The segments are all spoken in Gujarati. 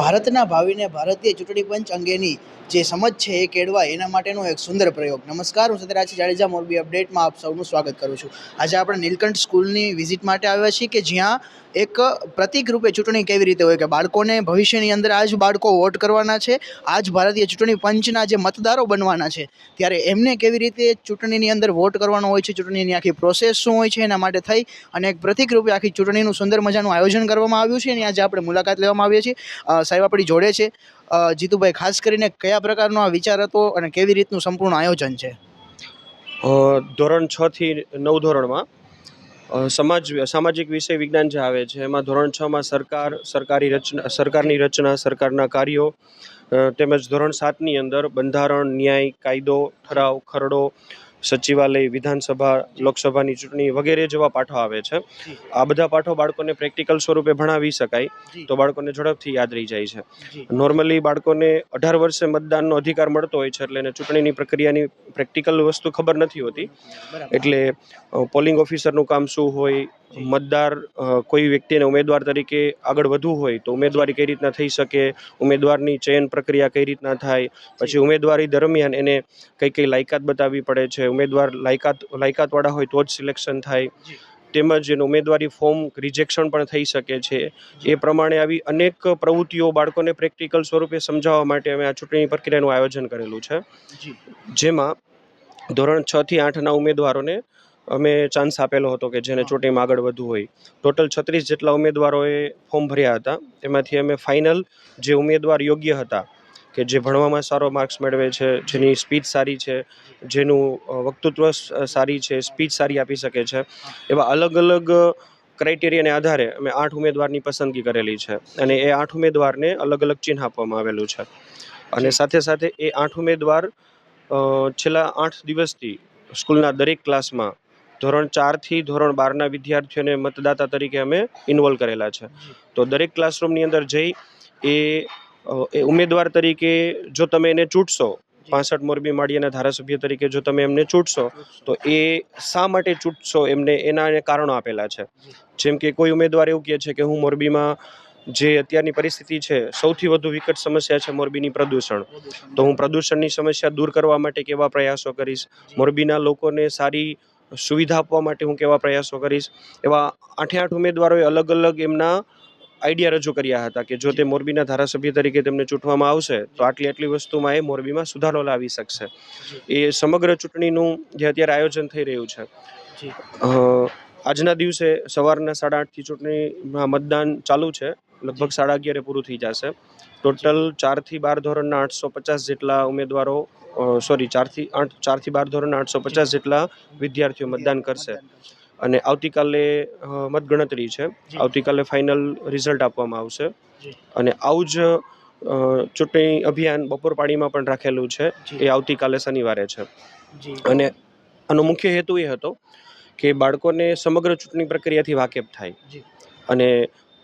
ભારતના ભાવિને ભારતીય ચૂંટણી પંચ અંગેની જે સમજ છે એ કેળવાય એના માટેનો એક સુંદર પ્રયોગ. નમસ્કાર, હું સત્યરાજ જાડેજા, મોરબી અપડેટમાં આપ સૌનું સ્વાગત કરું છું. આજે આપણે નીલકંઠ સ્કૂલની વિઝિટ માટે આવ્યા છીએ કે જ્યાં એક પ્રતિક રૂપે ચૂંટણી કેવી રીતે હોય કે બાળકોને ભવિષ્યની અંદર આજ બાળકો વોટ કરવાના છે, આજ ભારતીય ચૂંટણી પંચના જે મતદારો બનવાના છે, ત્યારે એમને કેવી રીતે ચૂંટણીની અંદર વોટ કરવાનો હોય છે, ચૂંટણીની આખી પ્રોસેસ શું હોય છે એના માટે થઈ અને એક પ્રતિક રૂપે આખી ચૂંટણીનું સુંદર મજાનું આયોજન કરવામાં આવ્યું છે અને આજે આપણે મુલાકાત લેવામાં આવીએ છીએ. સાહેબ આપણી જોડે છે. જીતુભાઈ, ખાસ કરીને કયા પ્રકારનો આ વિચાર હતો અને કેવી રીતનું સંપૂર્ણ આયોજન છે? ધોરણ છથી નવ ધોરણમાં સમાજ, સામાજિક વિષય વિજ્ઞાન જે આવે છે, એમાં ધોરણ છમાં સરકાર, સરકારી રચના, સરકારની રચના, સરકારના કાર્યો તેમજ ધોરણ સાતની અંદર બંધારણ, ન્યાય, કાયદો, ઠરાવ, ખરડો સચિવાલય વિધાનસભા લોકસભાની ચૂંટણી વગેરે જેવા પાઠો આવે છે. આ બધા પાઠો બાળકોને પ્રેક્ટિકલ સ્વરૂપે ભણાવી શકાય તો બાળકોને ઝડપથી યાદ રહી જાય છે. નોર્મલી બાળકોને અઢાર વર્ષે મતદાનનો અધિકાર મળતો હોય છે એટલે એને ચૂંટણીની પ્રક્રિયાની પ્રેક્ટિકલ વસ્તુ ખબર નથી હોતી. એટલે પોલિંગ ઓફિસરનું કામ શું હોય મતદાર કોઈ વ્યક્તિને ઉમેદવાર તરીકે આગળ વધવું હોય તો ઉમેદવારી કઈ રીતના થઈ શકે ઉમેદવારની ચયન પ્રક્રિયા કઈ રીતના થાય પછી ઉમેદવારી દરમિયાન એને કઈ કઈ લાયકાત બતાવવી પડે છે ઉમેદવાર લાયકાત લાયકાતવાળા હોય તો જ સિલેક્શન થાય. તેમજ એનું ઉમેદવારી ફોર્મ રિજેક્શન પણ થઈ શકે છે. એ પ્રમાણે આવી અનેક પ્રવૃત્તિઓ બાળકોને પ્રેક્ટિકલ સ્વરૂપે સમજાવવા માટે અમે આ ચૂંટણી પ્રક્રિયાનું આયોજન કરેલું છે. જેમાં ધોરણ છ થી આઠના ઉમેદવારોને અમે ચાન્સ આપેલો હતો કે જેને ચૂંટણીમાં આગળ વધવું હોય. ટોટલ છત્રીસ જેટલા ઉમેદવારોએ ફોર્મ ભર્યા હતા. એમાંથી અમે ફાઇનલ જે ઉમેદવાર યોગ્ય હતા કે જે ભણવામાં સારો માર્ક્સ મેળવે છે જેની સ્પીચ સારી છે જેનું વક્તૃત્વ સારી છે સ્પીચ સારી આપી શકે છે એવા અલગ અલગ ક્રાઇટેરિયાને આધારે અમે આઠ ઉમેદવારની પસંદગી કરેલી છે. અને એ આઠ ઉમેદવારને અલગ અલગ ચિહ્ન આપવામાં આવેલું છે. અને સાથે સાથે એ આઠ ઉમેદવાર છેલ્લા આઠ દિવસથી સ્કૂલના દરેક ક્લાસમાં ધોરણ ચારથી ધોરણ બારના વિદ્યાર્થીઓને મતદાતા તરીકે અમે ઇન્વોલ્વ કરેલા છે. તો દરેક ક્લાસરૂમની અંદર જઈ એ એ ઉમેદવાર તરીકે જો તમે એને ચૂંટશો, પાસઠ મોરબી માળીના ધારાસભ્ય તરીકે જો તમે એમને ચૂંટશો, તો એ શા માટે ચૂંટશો એમને એના કારણો આપેલા છે. જેમ કે કોઈ ઉમેદવાર એવું કહે છે કે હું મોરબીમાં જે અત્યારની પરિસ્થિતિ છે, સૌથી વધુ વિકટ સમસ્યા છે મોરબીની પ્રદૂષણ. તો હું પ્રદૂષણની સમસ્યા દૂર કરવા માટે કેવા પ્રયાસો કરીશ? મોરબીના લોકોને સારી સુવિધા આપવા માટે હું કેવા પ્રયાસો કરીશ? એવા આઠે આઠ ઉમેદવારોએ અલગ અલગ એમના આઈડિયા રજૂ કર્યા હતા કે જો તે મોરબીના ધારાસભ્ય તરીકે તેમને ચૂંટવામાં આવશે તો આટલી આટલી વસ્તુમાં એ મોરબીમાં સુધારો લાવી શકશે. એ સમગ્ર ચૂંટણીનું જે અત્યારે આયોજન થઈ રહ્યું છે. આજના દિવસે સવારના સાડા આઠથી ચૂંટણીમાં મતદાન ચાલુ છે. લગભગ સાડા અગિયારે પૂરું થઈ જશે. ટોટલ ચારથી બાર ધોરણના આઠસો પચાસ જેટલા ઉમેદવારો સોરી ચારથી આઠ ચારથી બાર ધોરણના આઠસો પચાસ જેટલા વિદ્યાર્થીઓ મતદાન કરશે. અને આવતીકાલે મતગણતરી છે. આવતીકાલે ફાઇનલ રિઝલ્ટ આપવામાં આવશે. અને આવું જ ચૂંટણી અભિયાન બપોર પાણીમાં પણ રાખેલું છે. એ આવતીકાલે શનિવારે છે. અને આનો મુખ્ય હેતુ એ હતો કે બાળકોને સમગ્ર ચૂંટણી પ્રક્રિયાથી વાકેફ થાય. અને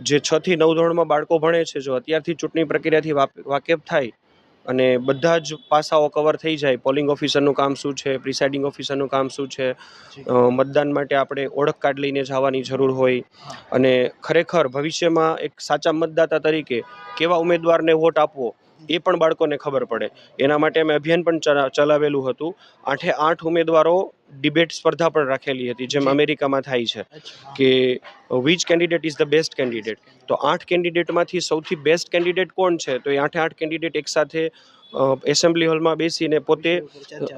જે છ થી નવ ધોરણમાં બાળકો ભણે છે જો અત્યારથી ચૂંટણી પ્રક્રિયાથી વાકેફ થાય અને બધા જ પાસાઓ કવર થઈ જાય. પોલિંગ ઓફિસરનું કામ શું છે? પ્રિસાઇડિંગ ઓફિસરનું કામ શું છે? મતદાન માટે આપણે ઓળખ કાર્ડ લઈને જવાની જરૂર હોય. અને ખરેખર ભવિષ્યમાં એક સાચા મતદાતા તરીકે કેવા ઉમેદવારને વોટ આપવો એ પણ બાળકોને ખબર પડે. એના માટે અમે અભિયાન પણ ચલા- ચલાવેલું હતું. આઠે આઠ ઉમેદવારો ડિબેટ સ્પર્ધા પણ રાખેલી હતી જેમ અમેરિકામાં થાય છે કે which candidate is the best candidate તો આઠ કેન્ડિડેટમાંથી સૌથી બેસ્ટ કેન્ડિડેટ કોણ છે? તો એ આઠે આઠ કેન્ડિડેટ એકસાથે એસેમ્બલી હોલમાં બેસીને પોતે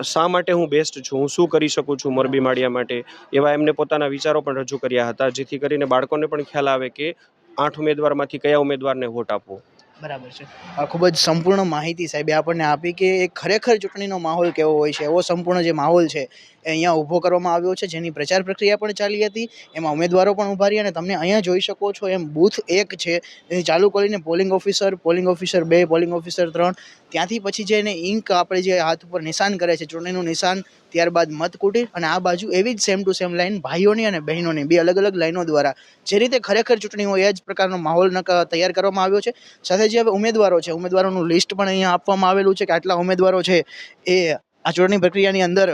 શા માટે હું બેસ્ટ છું? હું શું કરી શકું છું મોરબી માળિયા માટે? એવા એમને પોતાના વિચારો પણ રજૂ કર્યા હતા જેથી કરીને બાળકોને પણ ખ્યાલ આવે કે આઠ ઉમેદવારમાંથી કયા ઉમેદવારને વોટ આપવો? બરાબર છે. આ ખૂબ જ સંપૂર્ણ માહિતી સાહેબે આપણને આપી કે એ ખરેખર ચૂંટણીનો માહોલ કેવો હોય છે, એવો સંપૂર્ણ જે માહોલ છે એ અહીંયા ઊભો કરવામાં આવ્યો છે. જેની પ્રચાર પ્રક્રિયા પણ ચાલી હતી, એમાં ઉમેદવારો પણ ઊભા રહ્યા અને તમને અહીંયા જોઈ શકો છો એમ બૂથ એક છે. એ ચાલુ કરીને પોલિંગ ઓફિસર પોલિંગ ઓફિસર બે, પોલિંગ ઓફિસર ત્રણ ત્યાંથી પછી જે એને ઇંક આપણે જે હાથ ઉપર નિશાન કરે છે, ચૂંટણીનું નિશાન, ત્યારબાદ મતકુટીર અને આ બાજુ એવી જ સેમ ટુ સેમ લાઈન ભાઈઓની અને બહેનોની, બે અલગ અલગ લાઈનો દ્વારા જે રીતે ખરેખર ચૂંટણી હોય એ જ પ્રકારનો માહોલ તૈયાર કરવામાં આવ્યો છે. સાથે જે હવે ઉમેદવારો છે, ઉમેદવારોનું લિસ્ટ પણ અહીંયા આપવામાં આવેલું છે કે આટલા ઉમેદવારો છે એ આ ચૂંટણી પ્રક્રિયાની અંદર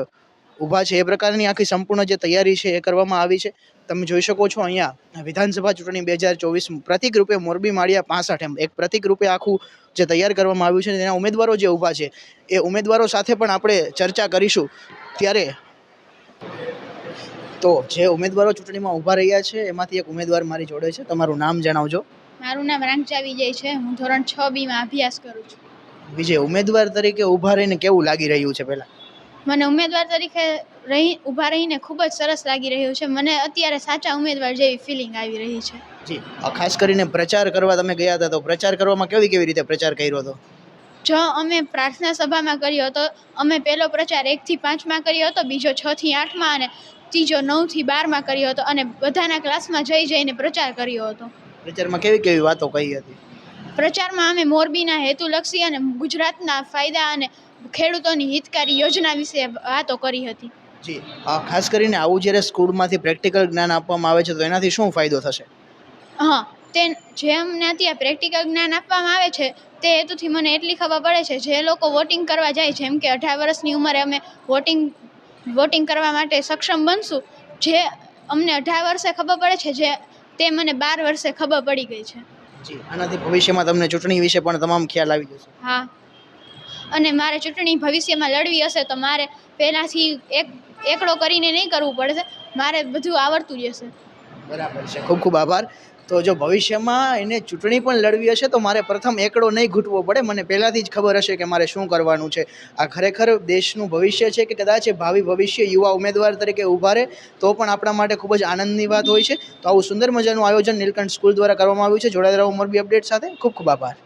ઊભા છે. એ પ્રકારની આખી સંપૂર્ણ જે તૈયારી છે એ કરવામાં આવી છે. તમે જોઈ શકો છો અહીંયા વિધાનસભા ચૂંટણી બે હજાર ચોવીસ પ્રતિક રૂપે મોરબી માળિયા પાસઠ એમ એક પ્રતિક રૂપે આખું જે તૈયાર કરવામાં આવ્યું છે તેના ઉમેદવારો જે ઊભા છે એ ઉમેદવારો સાથે પણ આપણે ચર્ચા કરીશું. ત્યારે તો જે ઉમેદવારો ચૂંટણીમાં ઊભા રહ્યા છે એમાંથી એક ઉમેદવાર મારી જોડે છે. તમારું નામ જણાવજો. મારું નામ રાંચા વિજય છે. હું ધોરણ છ બીમાં અભ્યાસ કરું છું. વિજય ઉમેદવાર તરીકે ઊભા રહીને કેવું લાગી રહ્યું છે પહેલાં? મને ઉમેદવાર તરીકે રહી ઊભા રહીને ખૂબ જ સરસ લાગી રહ્યું છે. મને અત્યારે સાચા ઉમેદવાર જેવી ફિલિંગ આવી રહી છે. જી ખાસ કરીને પ્રચાર કરવા તમે ગયા હતા તો પ્રચાર કરવામાં કેવી કેવી રીતે પ્રચાર કર્યો હતો? જો અમે પ્રાર્થના સભામાં કર્યો હતો અમે પહેલો પ્રચાર એકથી પાંચમાં કર્યો હતો બીજો છથી આઠમાં અને ત્રીજો નવથી બારમાં કર્યો હતો અને બધાના ક્લાસમાં જઈ જઈને પ્રચાર કર્યો હતો. પ્રચારમાં કેવી કેવી વાતો કહી હતી? પ્રચારમાં અમે મોરબીના હેતુલક્ષી અને ગુજરાતના ફાયદા અને ખેડૂતોની હિતકારી યોજના વિશે વાતો કરી હતી. જી. ખાસ કરીને આવું જ્યારે સ્કૂલમાંથી પ્રેક્ટિકલ જ્ઞાન આપવામાં આવે છે તો એનાથી શું ફાયદો થશે? હા તે જે અમને અત્યારે પ્રેક્ટિકલ જ્ઞાન આપવામાં આવે છે તે હેતુથી મને એટલી ખબર પડે છે જે લોકો વોટિંગ કરવા જાય જેમ કે અઢાર વર્ષની ઉંમરે અમે વોટિંગ વોટિંગ કરવા માટે સક્ષમ બનશું જે અમને અઢાર વર્ષે ખબર પડે છે જે તે મને બાર વર્ષે ખબર પડી ગઈ છે. જી આનાથી ભવિષ્યમાં તમને ચૂંટણી વિશે પણ તમામ ખ્યાલ આવી જશે. હા. અને મારે ચૂંટણી ભવિષ્યમાં લડવી હશે તો મારે પહેલાંથી એક, એકડો કરીને નહીં કરવું પડશે મારે બધું આવડતું જશે બરાબર છે. ખૂબ ખૂબ આભાર. તો જો ભવિષ્યમાં એને ચૂંટણી પણ લડવી હશે તો મારે પ્રથમ એકડો નહીં ઘૂંટવો પડે. મને પહેલાંથી જ ખબર હશે કે મારે શું કરવાનું છે. આ ખરેખર દેશનું ભવિષ્ય છે કે કદાચ ભાવિ ભવિષ્ય યુવા ઉમેદવાર તરીકે ઊભા રહે, તો પણ આપણા માટે ખૂબ જ આનંદની વાત હોય છે. તો આવું સુંદર મજાનું આયોજન નીલકંઠ સ્કૂલ દ્વારા કરવામાં આવ્યું છે. જોડાયેલા મોરબી અપડેટ સાથે. ખૂબ ખૂબ આભાર.